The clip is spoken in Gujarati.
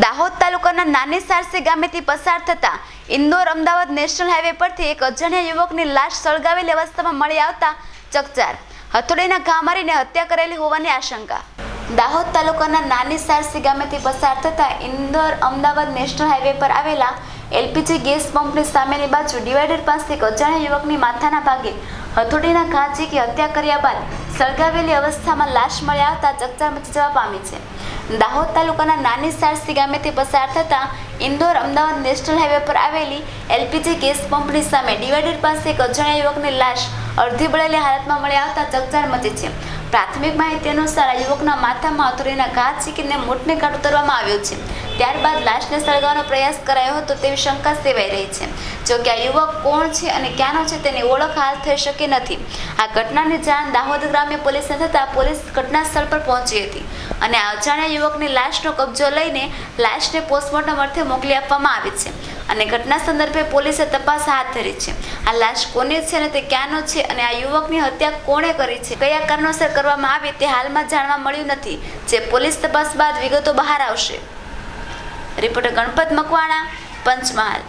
દાહોદ તાલુકાના નાની સારસી ગામેથી પસાર થતા ઇન્દોર અમદાવાદ નેશનલ હાઈવે પરથી એક અજાણ્યા યુવકની લાશ સળગાવેલી અવસ્થામાં મળી આવતા ચકચાર. હથોડીના ઘા મારીને હત્યા કરેલી હોવાની આશંકા. દાહોદ તાલુકાના નાની સારસી ગામેથી પસાર થતા ઇન્દોર અમદાવાદ નેશનલ હાઈવે પર આવેલા એલપીજી ગેસ પંપની સામેની બાજુ ડિવાઈડર પાસે એક અજાણ્યા યુવકની માથાના ભાગે હથોડીના ઘા કે હત્યા કર્યા બાદ સળગાવેલી અવસ્થામાં લાશ મળી આવતા ચકચાર મચી જવા પામી છે. દાહોદ તાલુકાના નાની સારસી ગામેથી પસાર થતા ઇન્દોર અમદાવાદ નેશનલ હાઈવે પર આવેલી એલપીજી ગેસ પંપની સામે ડિવાઈડર પાસે એક અજાણ્યા યુવકની લાશ અડધી બળેલી હાલતમાં મળી આવતા ચકચાર મચી છે. પ્રાથમિક માહિતી અનુસાર આ યુવકના માથામાં હથોડીના ઘા ચીકીને મોટને કાઢ ઉતરવામાં આવ્યો છે. ત્યારબાદ લાશને સળગાવવાનો પ્રયાસ કરાયો હતો તેવી શંકા સેવાઈ રહી છે. જો કે આ યુવક કોણ છે અને ક્યાંનો છે તેની ઓળખ હાલ થઈ શકી નથી. આ ઘટનાની જાણ દાહોદ ગ્રામ્ય પોલીસને થતાં પોલીસ ઘટના સ્થળ પર પહોંચી હતી અને અજાણ્યા યુવકની લાશનો કબજો લઈને લાશને પોસ્ટમોર્ટમ અર્થે મોકલી આપવામાં આવી છે. અને ઘટના સંદર્ભે પોલીસે તપાસ હાથ ધરી છે. આ લાશ કોની છે અને તે ક્યાંનો છે અને આ યુવકની હત્યા કોણે કરી છે? કયા કારણોસર કરવામાં આવી તે હાલમાં જાણવા મળ્યું નથી. જે પોલીસ તપાસ બાદ વિગતો બહાર આવશે. રિપોર્ટર ગણપત મકવાણા, પંચમહાલ.